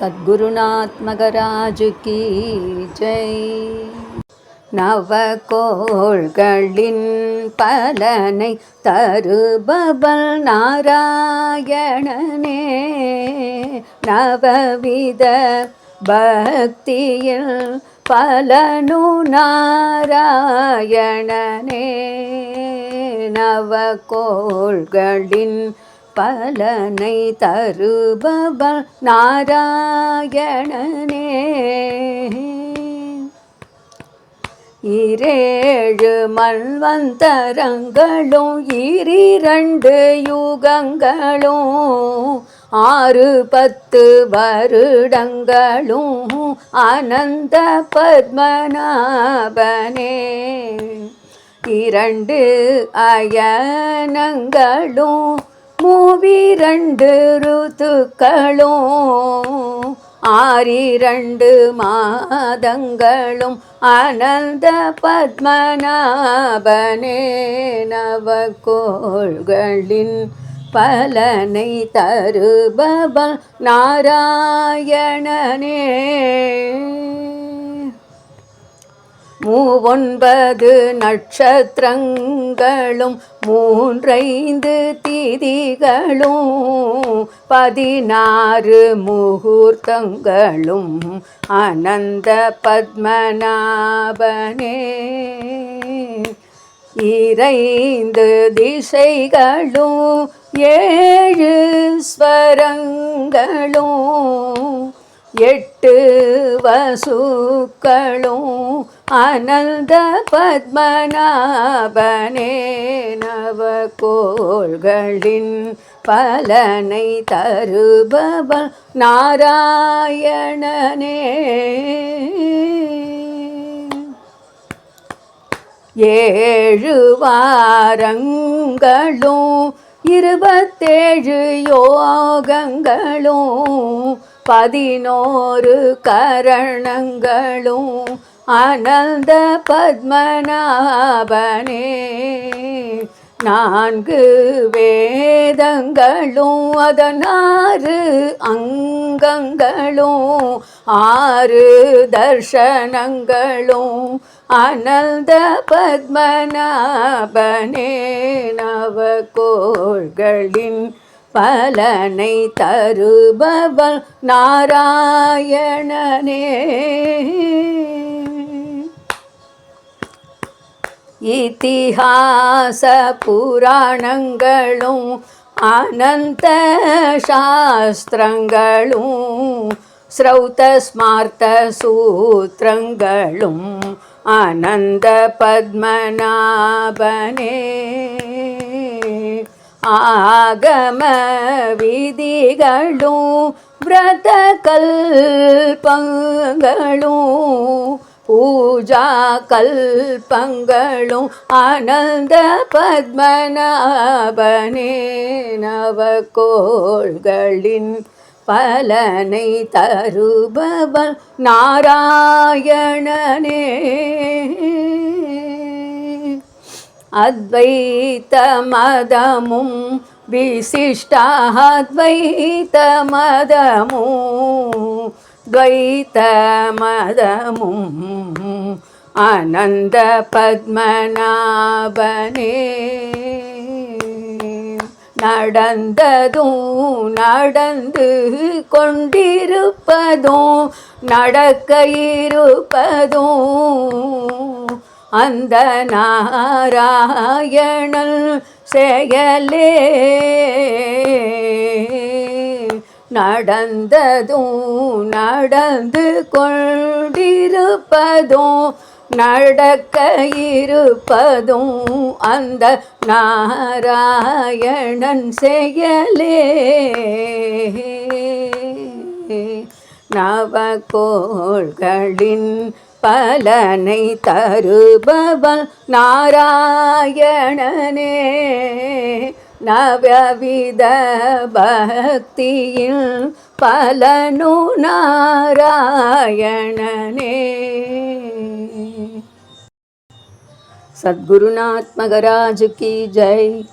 சத்குருநாத் மகராஜு ஜெய். நவகோள்களின் பலனை தருபவல் நாராயணனே. நவவித பக்தியில் பலனு நாராயணனே. நவகோள்களின் பலனை தருபவல் நாராயணனே. இரேழு மல்வந்தரங்களும் ஈரிரண்டு யுகங்களும் ஆறு பத்து வருடங்களும் அனந்த பத்மநாபனே. இரண்டு அயனங்களும் மூவிரண்டு ருத்துக்களும் ஆறிரண்டு மாதங்களும் அனந்த பத்மநாபனே நவக்கோள்களின் பலனை தருபவன் நாராயணனே. மூவொன்பது நட்சத்திரங்களும் மூன்றைந்து திதிகளும் பதினாறு முகூர்த்தங்களும். அனந்த பத்மநாபனே. இறைந்து திசைகளும் ஏழு ஸ்வரங்களும் எட்டு வசுக்களும் அனந்த பத்மநாபனே நவகோள்களின் பலனை தருபவன் நாராயணனே. ஏழு வாரங்களும் இருபத்தேழு யோகங்களும் பதினோரு கரணங்களும் அனந்த பத்மநாபனே. நான்கு வேதங்களும் அதனாறு அங்கங்களும் ஆறு தர்ஷனங்களும் அனந்த பத்மநாபனே. நவகோள்களின் பலனை தருபவள் நாராயணனே. இத்திஹாச புராணங்களும் அனந்த சாஸ்திரங்களும் ஸ்ரௌத ஸ்மார்த்த சூத்திரங்களும் அனந்த பத்மநாபனே. ஆகம விதிகளும் விரத கல்பங்களும் பூஜா கல்பங்களும் ஆனந்த பத்மநாபனே நவகோள்களின் பலனை தருபவன் நாராயணனே. அத்வைத்தமதமும் விசிஷ்டாத்வைத்தமதமும் விசிஷ்டாத்வைத்த மதமும் அனந்த பத்மநாபனே நடந்ததும் நடந்து கொண்டிருப்பதும் நடக்க இருப்பதும் அந்த நாராயணல் செயலே. நடந்ததும் நடந்து கொண்டிருப்பதும் நடக்க இருப்பதும் அந்த நாராயணன் செயலே. நவகோள்களின் பலனை தருபவன் நாராயணனே. நவவித பக்தியில் பலனு நாராயணனே. சத்குருநாத் மகராஜ் கி ஜெய்.